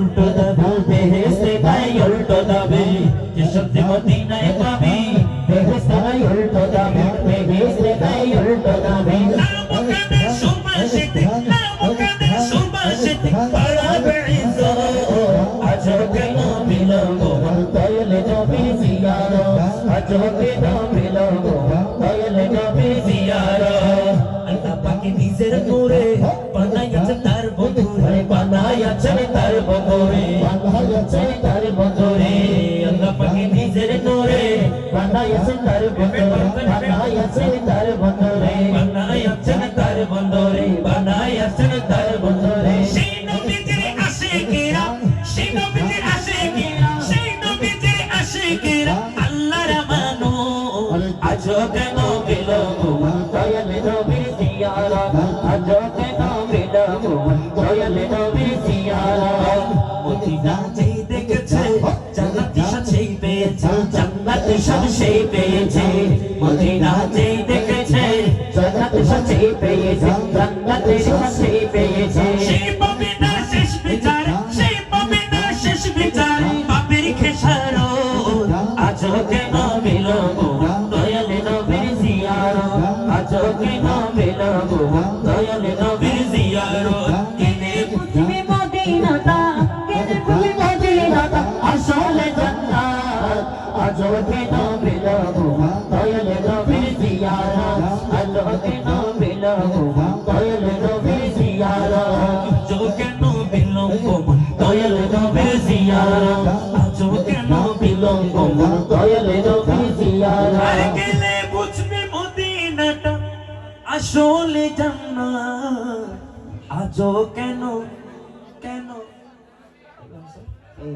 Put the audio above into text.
ಉಲ್ಟೋದ ಬೆಹೆಸ್ತನ ಉಲ್ಟೋದ ಶಬ್ದ ಮದೀನ ಕವಿ ಬೆಹೆಸ್ತನ ಉಲ್ಟೋದ ಬೆಹೆಸ್ತನ ಉಲ್ಟೋದ ಸುಭಾಷಿತ ಸುಭಾಷಿತ ಅಜೋಕೆ ಬಿಲಂಗೋ ತಯಲೆ ನಬಿ ಸಿಯಾರೋ ಅಜೋಕೆ ಬಿಲಂಗೋ ತಯಲೆ ನಬಿ ಸಿಯಾರೋ ಅಂತ ಪಾಕಿ ದೀಸರ ನೂರೇ বানায়াছেন তার বদরে আল্লাহ পাকে নিজের নূরে বানায়াছেন তার বদরে তার বদরে বানাইছেন তার বন্ধুরে বানাইছেন তার বন্ধুরে সেই নবীজির আশিকেরা সেই নবীজির আশিকেরা সেই নবীজির আশিকেরা আল্লাহর মানো আজো কেন বিলম্ব দয়াল নবী জিয়ারো আজো কেন বিলম্ব দয়াল নবী জিয়ারো মদিনা পেয়েছে সেই পেয়েছে। মদিনা দেখেছে জান্নাত সব সেই পেয়েছে জান্নাত সব সেই পেয়েছে। কেন বিলম্ব দয়াল নবীর জিয়ারো আজো কেন বিলম্ব দয়াল নবীর জিয়ারো আজো কেন কেন আসলে জান্নাত আজো কেন